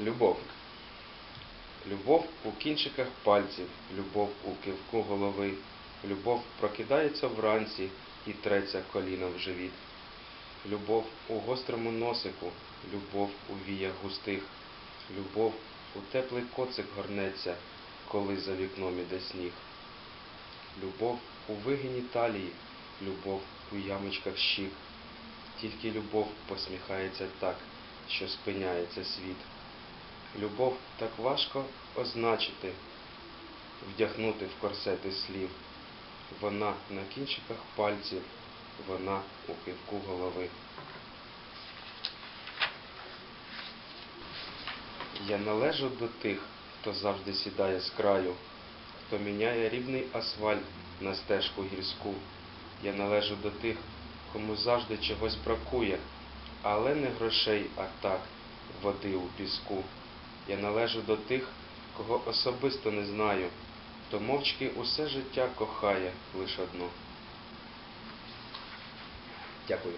Любов. Любов у кінчиках пальців, любов у кивку голови, любов прокидається вранці і треться коліном в живіт. Любов у гострому носику, любов у віях густих, любов у теплий коцик горнеться, коли за вікном іде сніг. Любов у вигині талії, любов у ямочках щік. Тільки любов посміхається так, що спиняється світ. Любов так важко означити, вдягнути в корсети слів. Вона на кінчиках пальців, вона у кивку голови. Я належу до тих, хто завжди сідає з краю, хто міняє рівний асфальт на стежку гірську. Я належу до тих, кому завжди чогось бракує, але не грошей, а так, води у піску. Я належу до тих, кого особисто не знаю, то мовчки усе життя кохає лише одну. Дякую.